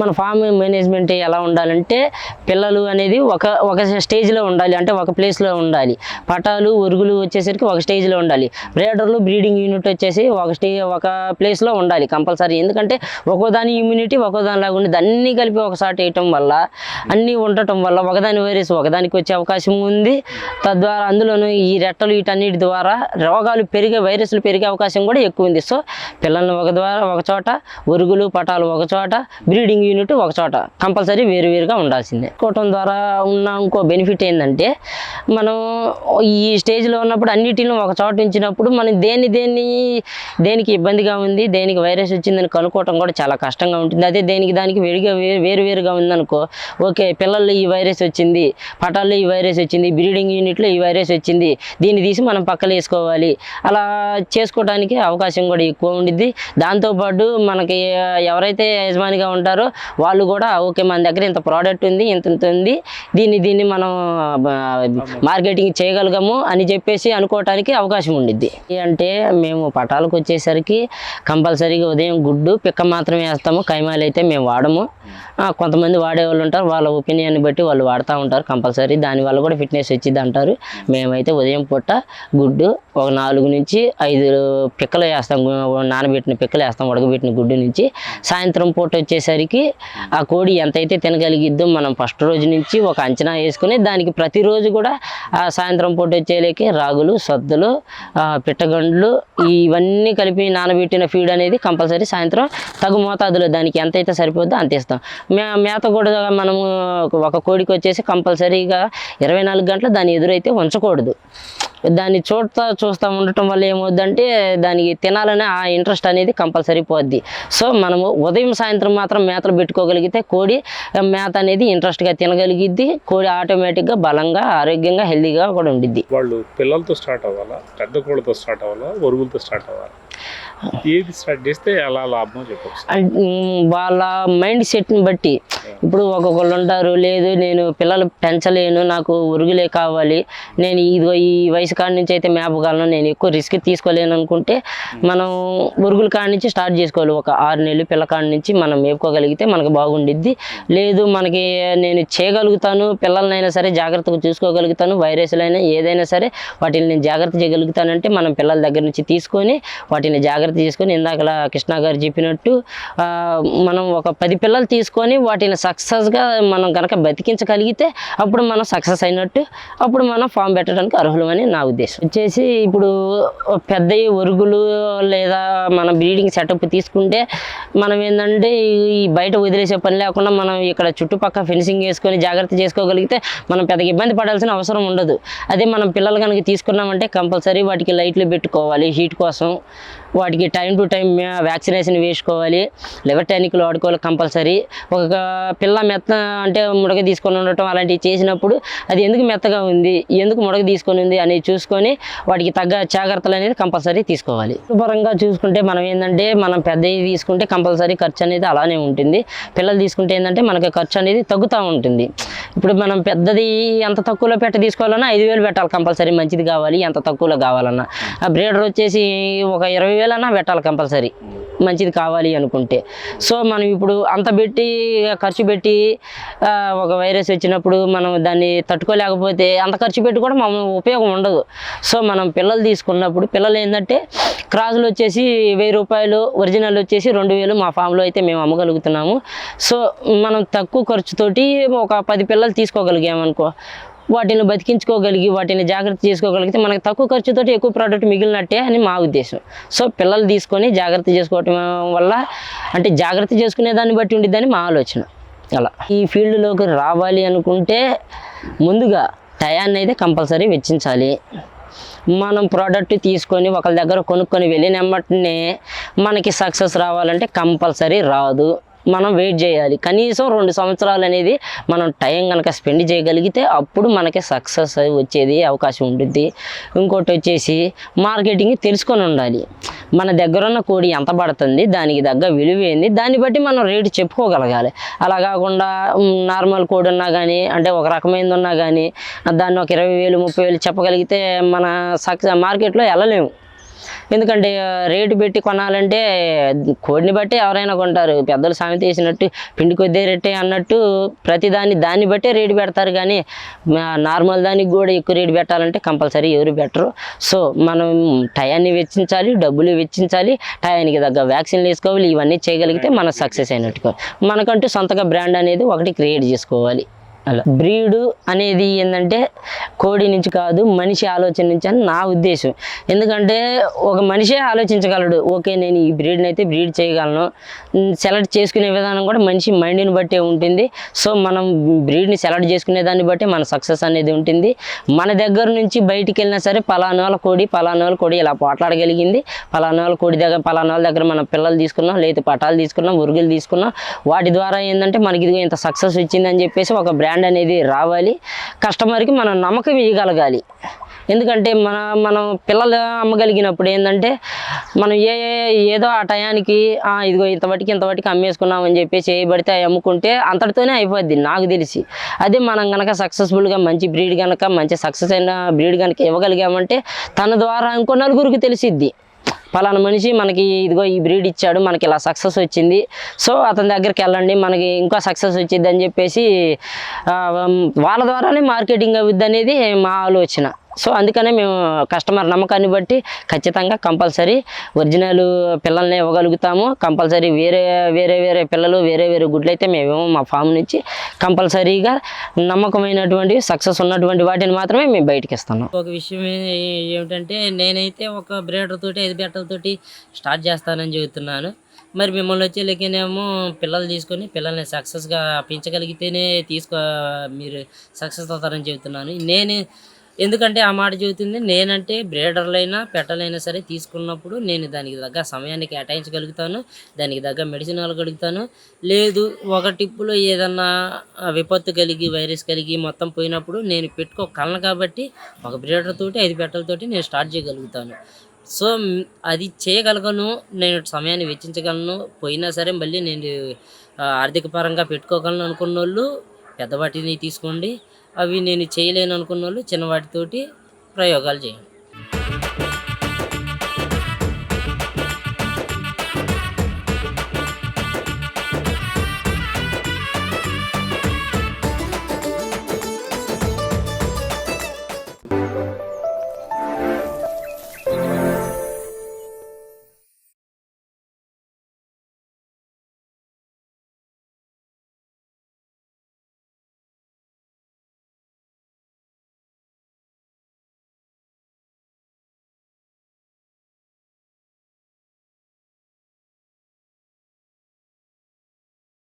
మన form management ఎలా ఉండాలంటే పిల్లలు అనేది ఒక ఒక స్టేజ్లో ఉండాలి. అంటే ఒక ప్లేస్లో ఉండాలి. పటాలు ఉరుగులు వచ్చేసరికి ఒక స్టేజ్లో ఉండాలి. బ్రేడర్లు బ్రీడింగ్ యూనిట్ వచ్చేసి ఒక స్టే ఒక ప్లేస్లో ఉండాలి కంపల్సరీ ఎందుకంటే ఒక్కోదాని ఇమ్యూనిటీ ఒక్కోదానిలాగా ఉండేది. అన్నీ కలిపి ఒకసారి వేయటం వల్ల అన్నీ ఉండటం వల్ల ఒకదాని వైరస్ ఒకదానికి వచ్చే అవకాశం ఉంది. తద్వారా అందులోనూ ఈ రెట్టలు వీటన్నిటి ద్వారా రోగాలు పెరిగే వైరస్లు పెరిగే అవకాశం కూడా ఎక్కువ ఉంది. సో పిల్లల్ని ఒక ద్వారా ఒక చోట ఉరుగులు పటాలు ఒక చోట బ్రీడింగ్ యూనిట్ ఒక చోట. కంపల్సరీ వేరు వేరుగా ఉండాల్సిందే. కూటం ద్వారా ఉన్న ఇంకో బెనిఫిట్ ఏంటంటే మనం ఈ స్టేజ్లో ఉన్నప్పుడు అన్నిటిని ఒక చోట ఉంచినప్పుడు మనం దేని దేన్ని దేనికి ఇబ్బందిగా ఉంది దేనికి వైరస్ వచ్చిందని కనుక్కోవటం కూడా చాలా కష్టంగా ఉంటుంది. అదే దేనికి దానికి వేడిగా వే- వేరు వేరుగా ఉందనుకో ఓకే పిల్లల్లో ఈ వైరస్ వచ్చింది పటాల్లో ఈ వైరస్ వచ్చింది బ్రీడింగ్ యూనిట్లో ఈ వైరస్ వచ్చింది దీన్ని తీసి మనం పక్కలు వేసుకోవాలి అలా చేసుకోవడానికి అవకాశం కూడా ఎక్కువ ఉండిద్ది. దాంతోపాటు మనకి ఎవరైతే యజమానిగా ఉంటారో వాళ్ళు కూడా ఓకే మన దగ్గర ఇంత ప్రోడక్ట్ ఉంది ఇంత ఇంత ఉంది దీన్ని దీన్ని మనం మార్కెటింగ్ చేయగలగము అని చెప్పేసి అనుకోవటానికి అవకాశం ఉండిద్ది. అంటే మేము పటాలకు వచ్చేసరికి కంపల్సరీగా ఉదయం గుడ్డు పిక్క మాత్రమే వేస్తాము కైమాలు అయితే మేము వాడము. కొంతమంది వాడేవాళ్ళు ఉంటారు వాళ్ళ ఒపీనియన్ బట్టి వాళ్ళు వాడుతూ ఉంటారు కంపల్సరీ దానివల్ల కూడా ఫిట్నెస్ వచ్చింది అంటారు. మేమైతే ఉదయం పూట గుడ్డు ఒక నాలుగు నుంచి ఐదు పిక్కలు వేస్తాం నానబెట్టిన పిక్కలు వేస్తాం ఉడకబెట్టిన గుడ్డు నుంచి. సాయంత్రం పూట వచ్చేసరికి ఆ కోడి ఎంతైతే తినగలిగిద్దో మనం ఫస్ట్ రోజు నుంచి ఒక అంచనా వేసుకుని దానికి ప్రతిరోజు కూడా ఆ సాయంత్రం పూట వచ్చేలేకి రాగులు సద్దులు పిట్టగండ్లు ఇవన్నీ కలిపి నానబెట్టిన ఫీడ్ అనేది కంపల్సరీ సాయంత్రం తగు మోతాదులో దానికి ఎంతైతే సరిపోద్దో అంత ఇస్తాం. మే మేత కూడా మనము ఒక కోడికి వచ్చేసి కంపల్సరీగా ఇరవై నాలుగు గంటలు దాని ఎదురైతే ఉంచకూడదు. దాన్ని చూస్తా చూస్తూ ఉండటం వల్ల ఏమవుద్దంటే దానికి తినాలనే ఆ ఇంట్రెస్ట్ అనేది కంపల్సరీ పోద్ది. సో మనము ఉదయం సాయంత్రం మాత్రం మేతలు పెట్టుకోగలిగితే కోడి మేత అనేది ఇంట్రెస్ట్గా తినగలిగిద్ది. కోడి ఆటోమేటిక్గా బలంగా ఆరోగ్యంగా హెల్దీగా కూడా ఉండిద్ది. వాళ్ళు పిల్లలతో స్టార్ట్ అవ్వాలా? పెద్ద కోళ్ళతో స్టార్ట్ అవ్వాలా? ఒరుగులతో స్టార్ట్ అవ్వాలా? ఏది స్టార్ట్ చేస్తే ఎలా లాభమో చెప్పొచ్చు. వాళ్ళ మైండ్ సెట్ని బట్టి ఇప్పుడు ఒక్కొక్కళ్ళు ఉంటారు లేదు నేను పిల్లలు పెంచలేను నాకు ఉరుగులే కావాలి. నేను ఇదిగో ఈ వయసు కాడి నుంచి అయితే మేపగలను నేను ఎక్కువ రిస్క్ తీసుకోలేను అనుకుంటే మనం ఉరుగుల కాడి నుంచి స్టార్ట్ చేసుకోవాలి. ఒక ఆరు నెలలు పిల్ల కాడి నుంచి మనం మేపుకోగలిగితే మనకు బాగుండిద్ది. లేదు మనకి నేను చేయగలుగుతాను పిల్లలనైనా సరే జాగ్రత్తగా చూసుకోగలుగుతాను వైరస్లైనా ఏదైనా సరే వాటిని నేను జాగ్రత్త చేయగలుగుతానంటే మనం పిల్లల దగ్గర నుంచి తీసుకొని వాటిని జాగ్రత్త చేసుకొని ఇందాకలా కృష్ణ గారు చెప్పినట్టు మనం ఒక పది పిల్లలు తీసుకొని వాటిని సక్సెస్గా మనం కనుక బతికించగలిగితే అప్పుడు మనం సక్సెస్ అయినట్టు అప్పుడు మనం ఫామ్ పెట్టడానికి అర్హులమని నా ఉద్దేశం. వచ్చేసి ఇప్పుడు పెద్ద ఒరుగులు లేదా మన బ్రీడింగ్ సెటప్ తీసుకుంటే మనం ఏంటంటే ఈ బయట వదిలేసే పని లేకుండా మనం ఇక్కడ చుట్టుపక్కల ఫెన్సింగ్ వేసుకొని జాగ్రత్త చేసుకోగలిగితే మనం పెద్దగా ఇబ్బంది పడాల్సిన అవసరం ఉండదు. అదే మనం పిల్లలు కనుక తీసుకున్నామంటే కంపల్సరీ వాటికి లైట్లు పెట్టుకోవాలి హీట్ కోసం. వాటికి టైం టు టైం వ్యాక్సినేషన్ వేసుకోవాలి. లివర్ టానిక్లు వాడుకోవాలి కంపల్సరీ. ఒక పిల్ల మెత్త అంటే ముడక తీసుకొని ఉండటం అలాంటివి చేసినప్పుడు అది ఎందుకు మెత్తగా ఉంది ఎందుకు ముడక తీసుకొని ఉంది అనేది చూసుకొని వాటికి తగ్గ జాగ్రత్తలు అనేది కంపల్సరీ తీసుకోవాలి. పరంగా చూసుకుంటే మనం ఏంటంటే మనం పెద్దవి తీసుకుంటే కంపల్సరీ ఖర్చు అనేది అలానే ఉంటుంది. పిల్లలు తీసుకుంటే ఏంటంటే మనకి ఖర్చు అనేది తగ్గుతూ ఉంటుంది. ఇప్పుడు మనం పెద్దది ఎంత తక్కువలో పెట్ట తీసుకోవాలన్నా ఐదు వేలు పెట్టాలి కంపల్సరీ మంచిది కావాలి ఎంత తక్కువలో కావాలన్నా. ఆ బ్రీడర్ వచ్చేసి ఒక ఇరవై వేలన్నా పెట్టాలి కంపల్సరీ. మంచిది కావాలి అనుకుంటే. సో మనం ఇప్పుడు అంత పెట్టి ఖర్చు పెట్టి ఒక వైరస్ వచ్చినప్పుడు మనం దాన్ని తట్టుకోలేకపోతే అంత ఖర్చు పెట్టి కూడా మనం ఉపయోగం ఉండదు. సో మనం పిల్లలు తీసుకున్నప్పుడు పిల్లలు ఏంటంటే క్రాసులు వచ్చేసి వెయ్యి రూపాయలు ఒరిజినల్ వచ్చేసి రెండు వేలు మా ఫామ్లో అయితే మేము అమ్మగలుగుతున్నాము. సో మనం తక్కువ ఖర్చుతోటి ఒక పది పిల్లలు తీసుకోగలిగామనుకో వాటిని బతికించుకోగలిగి వాటిని జాగ్రత్త చేసుకోగలిగితే మనకు తక్కువ ఖర్చుతో ఎక్కువ ప్రోడక్ట్ మిగిలినట్టే అని మా ఉద్దేశం. సో పిల్లలు తీసుకొని జాగ్రత్త చేసుకోవటం వల్ల అంటే జాగ్రత్త చేసుకునే దాన్ని బట్టి ఉండిద్దని మా ఆలోచన. అలా. ఈ ఫీల్డ్లోకి రావాలి అనుకుంటే ముందుగా టయాన్ని అయితే కంపల్సరీ వెచ్చించాలి. మనం ప్రోడక్ట్ తీసుకొని ఒకరి దగ్గర కొనుక్కొని వెళ్ళినమ్మటనే మనకి సక్సెస్ రావాలంటే కంపల్సరీ రాదు. మనం వెయిట్ చేయాలి. కనీసం రెండు సంవత్సరాలు అనేది మనం టైం కనుక స్పెండ్ చేయగలిగితే అప్పుడు మనకి సక్సెస్ వచ్చేది అవకాశం ఉంటుంది ఇంకోటి వచ్చేసి మార్కెటింగ్ తెలుసుకొని ఉండాలి. మన దగ్గర ఉన్న కోడి ఎంత పడుతుంది దానికి తగ్గ విలువ ఏంది దాన్ని బట్టి మనం రేటు చెప్పుకోగలగాలి. అలా కాకుండా నార్మల్ కోడి ఉన్నా కానీ అంటే ఒక రకమైనది ఉన్నా కానీ దాన్ని ఒక ఇరవై వేలు ముప్పై వేలు చెప్పగలిగితే మన సక్సెస్ మార్కెట్లో వెళ్ళలేము ఎందుకంటే రేటు పెట్టి కొనాలంటే కోడిని బట్టి ఎవరైనా కొంటారు. పెద్దలు సామెత వేసినట్టు పిండి కొద్దే రేటే అన్నట్టు ప్రతి దాన్ని దాన్ని బట్టే రేటు పెడతారు. కానీ నార్మల్ దానికి కూడా ఎక్కువ రేటు పెట్టాలంటే కంపల్సరీ ఎవరు పెట్టరు. సో మనం టయాన్ని వెచ్చించాలి డబ్బులు వెచ్చించాలి టయానికి తగ్గ వ్యాక్సిన్లు వేసుకోవాలి ఇవన్నీ చేయగలిగితే మనం సక్సెస్ అయినట్టుగా. మనకంటూ సొంతగా బ్రాండ్ అనేది ఒకటి క్రియేట్ చేసుకోవాలి. అలా. బ్రీడు అనేది ఏంటంటే కోడి నుంచి కాదు మనిషి ఆలోచన నుంచి అని నా ఉద్దేశం. ఎందుకంటే ఒక మనిషే ఆలోచించగలడు. ఓకే నేను ఈ బ్రీడ్ని అయితే బ్రీడ్ చేయగలను. సెలెక్ట్ చేసుకునే విధానం కూడా మనిషి మైండ్ని బట్టే ఉంటుంది. సో మనం బ్రీడ్ని సెలెక్ట్ చేసుకునే దాన్ని బట్టి మన సక్సెస్ అనేది ఉంటుంది. మన దగ్గర నుంచి బయటికి వెళ్ళినా సరే పలానా వాళ్ళ కోడి పలానా వాళ్ళ కోడి ఇలా పోట్లాడగలిగింది. పలానా వాళ్ళ కోడి దగ్గర పలానా వాళ్ళ దగ్గర మనం పిల్లలు తీసుకున్నాం లేదా పటాలు తీసుకున్నాం ఉరుగులు తీసుకున్నాం. వాటి ద్వారా ఏంటంటే మనకి ఇది ఇంత సక్సెస్ వచ్చిందని చెప్పేసి ఒక బ్రాండ్ అనేది రావాలి. కస్టమర్కి మనం నమ్మకం ఇవ్వగలగాలి ఎందుకంటే మన మనం పిల్లలు అమ్మగలిగినప్పుడు ఏంటంటే మనం ఏ ఏదో ఆ టయానికి ఇదిగో ఇంతవరకు ఇంతవరకు అమ్మేసుకున్నామని చెప్పేసి ఏ అమ్ముకుంటే అంతటితోనే అయిపోద్ది నాకు తెలిసి. అదే మనం కనుక సక్సెస్ఫుల్గా మంచి బ్రీడ్ కనుక మంచి సక్సెస్ అయిన బ్రీడ్ కనుక ఇవ్వగలిగామంటే తన ద్వారా ఇంకో నలుగురికి తెలిసిద్ది. పలానా మనిషి మనకి ఇదిగో ఈ బ్రీడ్ ఇచ్చాడు మనకి ఇలా సక్సెస్ వచ్చింది. సో అతని దగ్గరికి వెళ్ళండి మనకి ఇంకా సక్సెస్ వచ్చింది అని చెప్పేసి వాళ్ళ ద్వారానే మార్కెటింగ్ అవుద్ది అనేది మా ఆలోచన. సో అందుకనే మేము కస్టమర్ నమ్మకాన్ని బట్టి ఖచ్చితంగా కంపల్సరీ ఒరిజినల్ పిల్లల్ని ఇవ్వగలుగుతాము. కంపల్సరీ వేరే వేరే వేరే పిల్లలు వేరే వేరే గుడ్లు అయితే మేమేమో మా ఫామ్ నుంచి కంపల్సరీగా నమ్మకమైనటువంటి సక్సెస్ ఉన్నటువంటి వాటిని మాత్రమే మేము బయటకి ఇస్తున్నాం ఒక విషయం ఏమిటంటే నేనైతే ఒక బ్రేడర్ తోటి ఐదు బెట్టలతోటి స్టార్ట్ చేస్తానని చెబుతున్నాను. మరి మిమ్మల్ని వచ్చే లెక్కనేమో పిల్లలు తీసుకొని పిల్లల్ని సక్సెస్గా పెంచగలిగితేనే తీసుకో మీరు సక్సెస్ అవుతారని చెబుతున్నాను. నేను ఎందుకంటే ఆ మాట చెబుతుంది నేనంటే బ్రేడర్లైనా పెట్టలైనా సరే తీసుకున్నప్పుడు నేను దానికి తగ్గ సమయాన్ని కేటాయించగలుగుతాను దానికి తగ్గ మెడిసిన్ ఇవ్వగలుగుతాను లేదు ఒక టిప్పులో ఏదన్నా విపత్తు కలిగి వైరస్ కలిగి మొత్తం పోయినప్పుడు నేను పెట్టుకోగలను కాబట్టి ఒక బ్రీడర్ తోటి ఐదు పెట్టలతోటి నేను స్టార్ట్ చేయగలుగుతాను. సో అది చేయగలగను నేను సమయాన్ని వెచ్చించగలను పోయినా సరే మళ్ళీ నేను ఆర్థిక పరంగా పెట్టుకోగలను అనుకున్న వాళ్ళు పెద్ద వాటిని తీసుకోండి. అవి నేను చేయలేను అనుకున్న వాళ్ళు చిన్నవాటితోటి ప్రయోగాలు చేయండి.